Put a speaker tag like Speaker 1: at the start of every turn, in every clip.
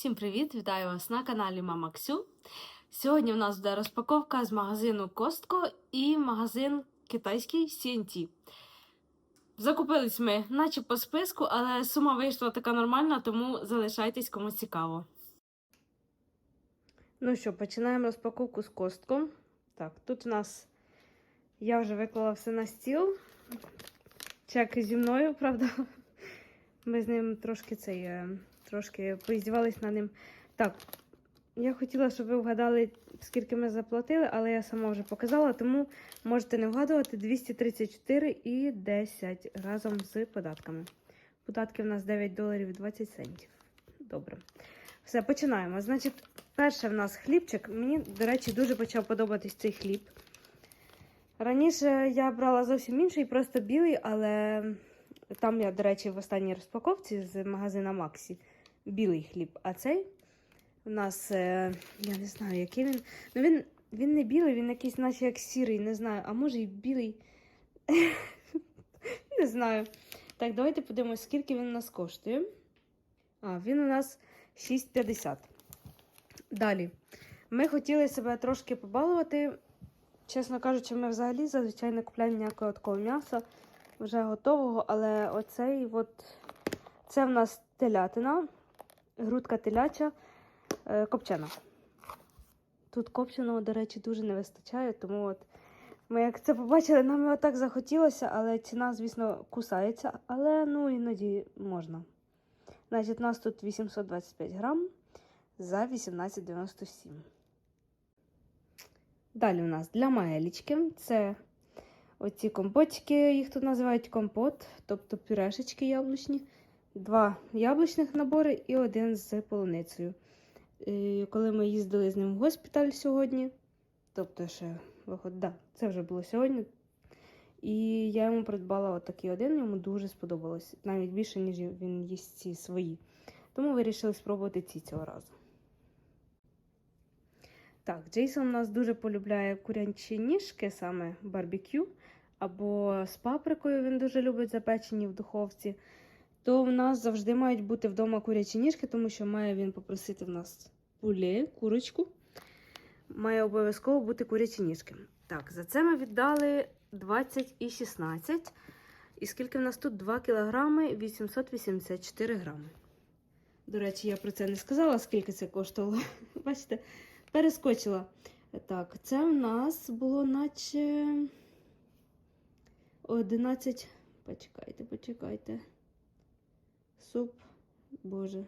Speaker 1: Всім привіт! Вітаю вас на каналі Мама Ксю. Сьогодні в нас буде розпаковка з магазину Костко і магазин китайський CNT. Закупились ми, наче по списку, але сума вийшла така нормальна, тому залишайтесь кому цікаво. Ну що, починаємо розпаковку з Костко. Так, тут у нас я вже виклала все на стіл. Чек зі мною, правда. Ми з ним трошки цей, е, трошки поіздівались над ним. Так, я хотіла, щоб ви вгадали, скільки ми заплатили, але я сама вже показала, тому можете не вгадувати 234 і 10 разом з податками. Податки в нас 9 доларів і 20 центів. Добре. Все, починаємо. Значить, перше в нас хлібчик. Мені, до речі, дуже почав подобатись цей хліб. Раніше я брала зовсім інший, просто білий, але там я, до речі, в останній розпаковці з магазина Максі білий хліб. А цей у нас, е, я не знаю, який він. Ну він, він не білий, він якийсь, наче як сірий, не знаю. А може і білий. не знаю. Так, давайте подивимось, скільки він у нас коштує. А, він у нас 6,50. Далі. Ми хотіли себе трошки побалувати. Чесно кажучи, ми взагалі зазвичай не купляємо ніякого такого м'яса вже готового, але оцей от, це в нас телятина, грудка теляча, е, копчена. Тут копченого, до речі, дуже не вистачає, тому от ми як це побачили, нам його так захотілося, але ціна, звісно, кусається, але ну іноді можна. Значить, у нас тут 825 грам за 18,97. Далі у нас для маелічки це оці компотики, їх тут називають компот, тобто пюрешечки яблучні. Два яблучних набори і один з полуницею. І коли ми їздили з ним в госпіталь сьогодні, тобто ще виход, да, це вже було сьогодні. І я йому придбала отакий один, йому дуже сподобалось, навіть більше, ніж він їсть ці свої. Тому вирішили спробувати ці цього разу. Так, Джейсон у нас дуже полюбляє курячі ніжки, саме барбекю, або з паприкою він дуже любить запечені в духовці. То в нас завжди мають бути вдома курячі ніжки, тому що має він попросити в нас пуле, курочку. Має обов'язково бути курячі ніжки. Так, за це ми віддали 20 і 16. І скільки в нас тут? 2 кілограми 884 грами. До речі, я про це не сказала, скільки це коштувало. Бачите? Перескочила. Так, це в нас було наче 11. Почекайте, почекайте. Суп, боже.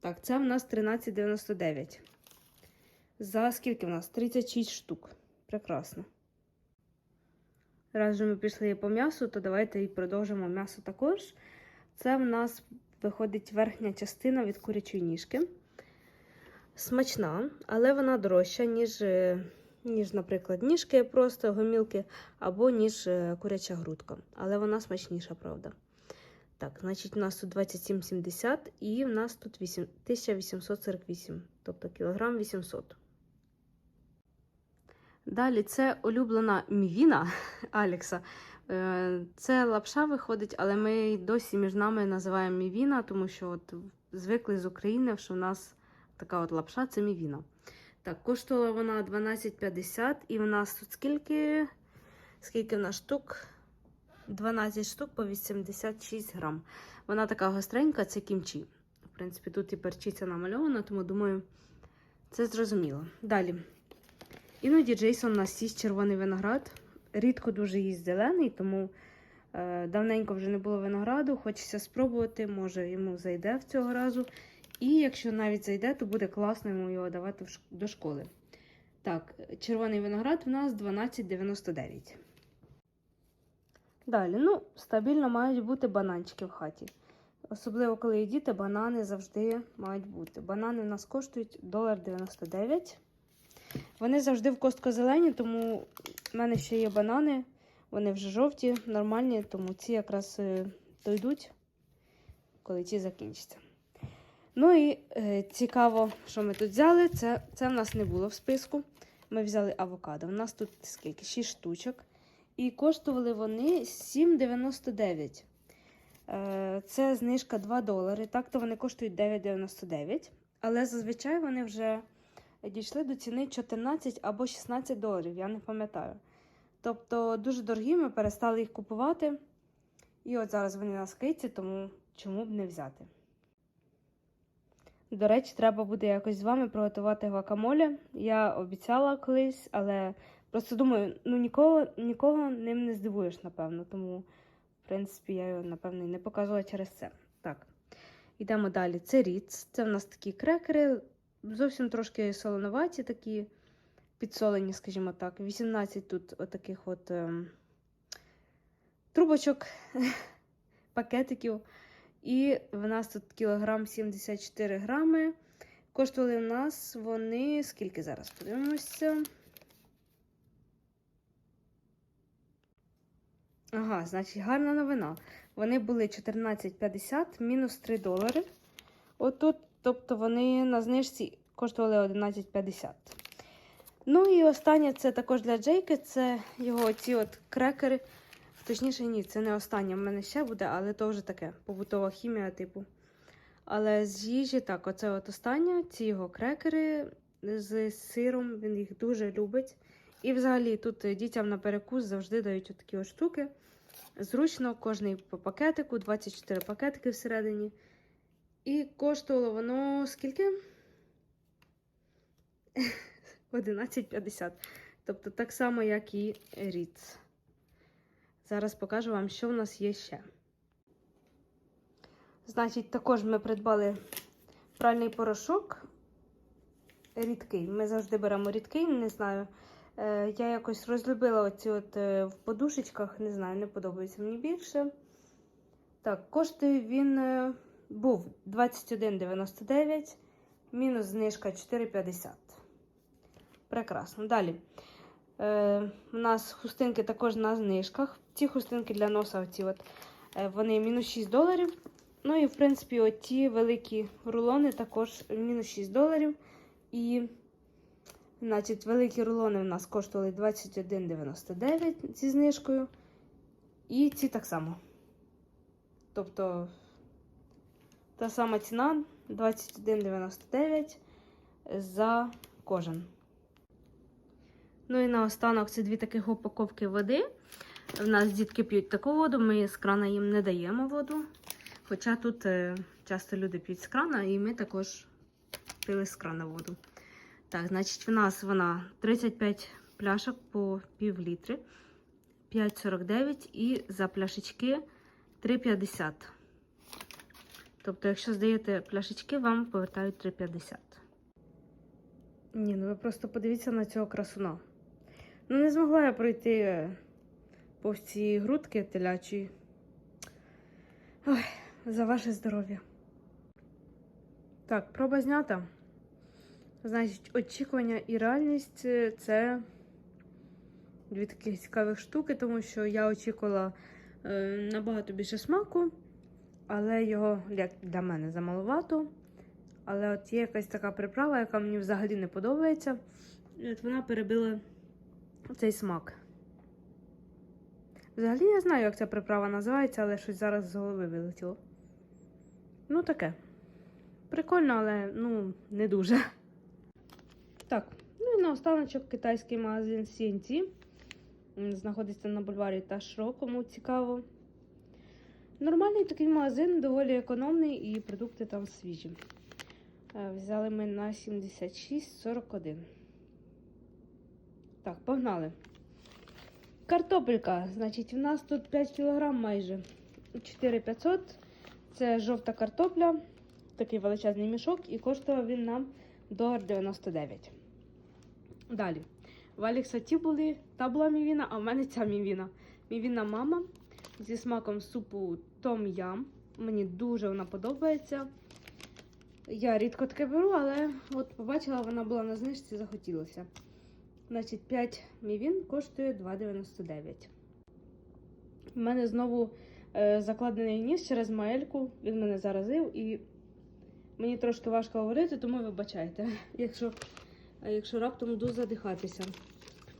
Speaker 1: Так, це в нас 13,99. За скільки в нас? 36 штук. Прекрасно. Раз же ми пішли по м'ясу, то давайте і продовжимо м'ясо також. Це в нас виходить верхня частина від курячої ніжки смачна, але вона дорожча, ніж, е, ніж, наприклад, ніжки, просто гомілки, або ніж е, куряча грудка. Але вона смачніша, правда. Так, значить, у нас тут 27,70 і в нас тут 8, 1848, тобто кілограм 800. Далі це улюблена мівіна Алекса. Е, Це лапша виходить, але ми досі між нами називаємо мівіна, тому що от звикли з України, що в нас така от лапша це мівіна. Так, коштувала вона 12,50 і в нас тут скільки? Скільки в нас штук? 12 штук по 86 грам. Вона така гостренька, це кімчі. В принципі, тут і перчиця намальована, тому думаю, це зрозуміло. Далі. Іноді Джейсон у нас їсть червоний виноград. Рідко дуже їсть зелений, тому е, давненько вже не було винограду. Хочеться спробувати, може йому зайде в цього разу. І якщо навіть зайде, то буде класно йому його давати до школи. Так, червоний виноград у нас 12,99. Далі, ну, стабільно мають бути бананчики в хаті. Особливо, коли є діти, банани завжди мають бути. Банани у нас коштують 1,99. Вони завжди в костко зелені, тому в мене ще є банани. Вони вже жовті, нормальні, тому ці якраз дойдуть, коли ті закінчаться. Ну і е, цікаво, що ми тут взяли. Це це в нас не було в списку. Ми взяли авокадо. У нас тут скільки? 6 штучок. І коштували вони 7,99. Е, Це знижка 2 долари. Так то вони коштують 9,99. Але зазвичай вони вже дійшли до ціни 14 або 16 доларів, я не пам'ятаю. Тобто дуже дорогі, ми перестали їх купувати. І от зараз вони на скидці, тому чому б не взяти. До речі, треба буде якось з вами приготувати гвакамоле. Я обіцяла колись, але просто думаю, ну нікого, нікого ним не здивуєш, напевно. Тому, в принципі, я його, напевно, і не показувала через це. Так, йдемо далі. Це Ріц. Це в нас такі крекери, зовсім трошки солоноваті, такі підсолені, скажімо так. 18 тут отаких от ем, трубочок, пакетиків. І в нас тут кілограм 74 грами. Коштували в нас вони скільки зараз? Подивимося. Ага, значить, гарна новина. Вони були 14,50 мінус 3 долари. Отут, тобто вони на знижці коштували 11,50. Ну і останнє це також для Джейки. Це його ці от крекери. Точніше, ні, це не останнє. В мене ще буде, але то вже таке побутова хімія, типу. Але з їжі, так, оце от останнє, ці його крекери з сиром, він їх дуже любить. І взагалі тут дітям на перекус завжди дають такі ось штуки. Зручно, кожний по пакетику, 24 пакетики всередині. І коштувало воно скільки? 11,50. Тобто так само, як і Ріц. Зараз покажу вам, що в нас є ще. Значить, також ми придбали пральний порошок. Рідкий. Ми завжди беремо рідкий, не знаю. Е, я якось розлюбила оці от е, в подушечках, не знаю, не подобається мені більше. Так, коштує він е, був 21,99, мінус знижка 4,50. Прекрасно. Далі. Е, у нас хустинки також на знижках. Ці хустинки для носа, оці от, вони мінус 6 доларів. Ну і, в принципі, оті великі рулони також мінус 6 доларів. І, значить, великі рулони у нас коштували 21,99 зі знижкою. І ці так само. Тобто, та сама ціна 21,99 за кожен. Ну і наостанок це дві таких упаковки води. В нас дітки п'ють таку воду, ми з крана їм не даємо воду. Хоча тут е, часто люди п'ють з крана, і ми також пили з крана воду. Так, значить, в нас вона 35 пляшок по пів літри, 5,49 і за пляшечки 3,50. Тобто, якщо здаєте пляшечки, вам повертають 3,50. Ні, ну ви просто подивіться на цього красуна. Ну, не змогла я пройти повз ці грудки телячі. Ой, за ваше здоров'я. Так, проба знята. Значить, очікування і реальність е, це дві таких цікавих штуки, тому що я очікувала е, набагато більше смаку, але його як для мене замалувато. Але от є якась така приправа, яка мені взагалі не подобається. І от вона перебила цей смак. Взагалі не знаю, як ця приправа називається, але щось зараз з голови вилетіло. Ну, таке. Прикольно, але ну, не дуже. Так, ну і наостаночок китайський магазин CNT. Знаходиться на бульварі Ташро, кому цікаво. Нормальний такий магазин, доволі економний і продукти там свіжі. Е, Взяли ми на 76,41. Так, погнали. Картопелька. Значить, в нас тут 5 кг майже. 4500. Це жовта картопля. Такий величезний мішок, і коштував він нам долар 99. Далі. В Алікса ті були, та була мівіна, а в мене ця мівіна. Мівіна мама зі смаком супу Том Ям. Мені дуже вона подобається. Я рідко таке беру, але от побачила, вона була на знижці, захотілося. Значить, 5 мівін коштує 2,99. У мене знову е, закладений ніс через маельку. Він мене заразив і мені трошки важко говорити, тому вибачайте, якщо, якщо раптом буду задихатися.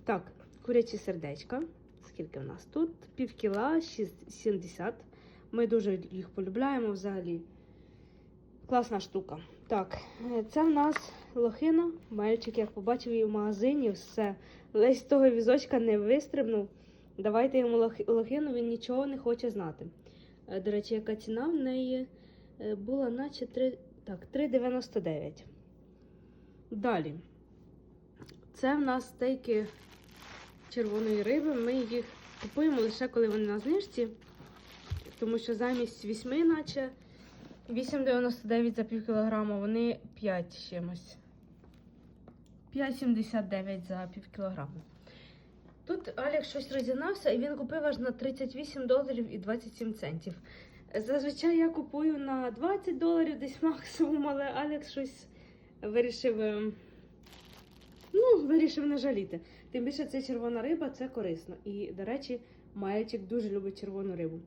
Speaker 1: Так, курячі сердечка. Скільки в нас тут? Пів кіла, 70. Ми дуже їх полюбляємо взагалі. Класна штука. Так, е, це в нас лохина. Мальчик, як побачив її в магазині, все. Лесь з того візочка не вистрибнув. Давайте йому лох- лохину, він нічого не хоче знати. Е, До речі, яка ціна в неї е, була наче 3,99. Далі. Це в нас стейки червоної риби. Ми їх купуємо лише коли вони на знижці. Тому що замість 8, наче 8,99 за пів кілограма, вони 5 чимось. 5,79 за пів кілограма. Тут Алекс щось розігнався і він купив аж на 38 доларів і 27 центів. Зазвичай я купую на 20 доларів десь максимум, але Алекс щось вирішив. Ну, вирішив не жаліти. Тим більше це червона риба, це корисно. І, до речі, Маєчик дуже любить червону рибу.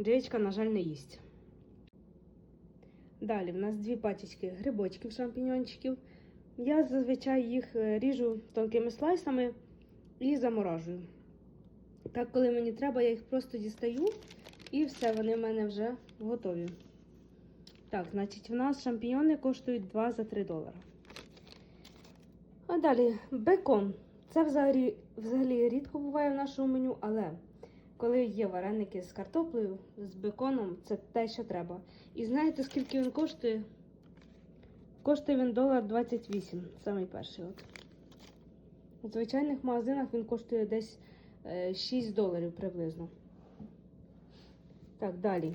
Speaker 1: Джеєчка, на жаль, не їсть. Далі в нас дві пачечки грибочків, шампіньончиків. Я зазвичай їх е, ріжу тонкими слайсами і заморажую. Так, коли мені треба, я їх просто дістаю і все, вони в мене вже готові. Так, значить, в нас шампіньони коштують 2 за 3 долари. А далі бекон. Це взагалі, взагалі рідко буває в нашому меню, але коли є вареники з картоплею, з беконом, це те, що треба. І знаєте, скільки він коштує? Коштує він долар 28, самий перший. От. У звичайних магазинах він коштує десь е, 6 доларів приблизно. Так, далі.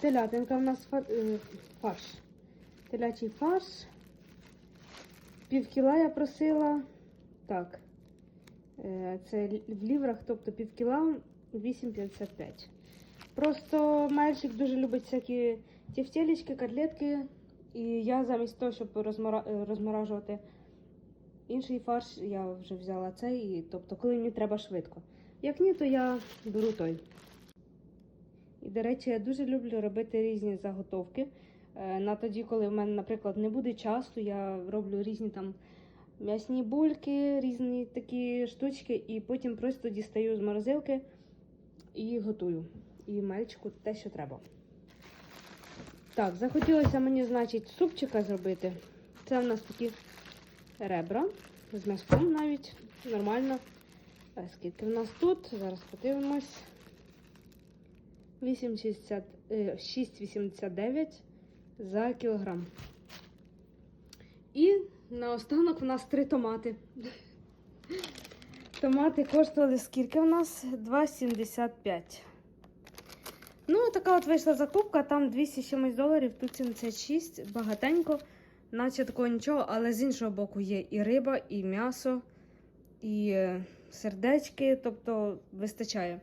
Speaker 1: Телятинка в нас е, фарш. Телячий фарш. Пів кіла я просила. Так. Е, Це в ліврах, тобто пів кіла 8,55. Просто мальчик дуже любить всякі тефтелечки, котлетки. І я замість того, щоб розмора... е, розморажувати інший фарш, я вже взяла цей. І, тобто, коли мені треба швидко. Як ні, то я беру той. І, до речі, я дуже люблю робити різні заготовки. Е, На тоді, коли в мене, наприклад, не буде часу, я роблю різні там м'ясні бульки, різні такі штучки, і потім просто дістаю з морозилки і готую. І мальчику те, що треба. Так, захотілося мені, значить, супчика зробити. Це в нас такі ребра з м'яском навіть нормально. Скільки в нас тут? Зараз подивимось. 8,60, е, 6,89 за кілограм. І наостанок у нас три томати. Томати коштували скільки у нас? 2,75. Ну, така от вийшла закупка, там 200 чимось доларів, тут 76, багатенько, наче такого нічого, але з іншого боку є і риба, і м'ясо, і е, сердечки, тобто вистачає.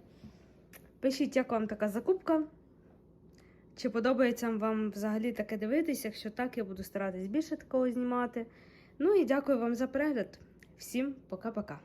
Speaker 1: Пишіть, як вам така закупка. Чи подобається вам взагалі таке дивитись? Якщо так, я буду старатись більше такого знімати. Ну і дякую вам за перегляд. Всім пока-пока.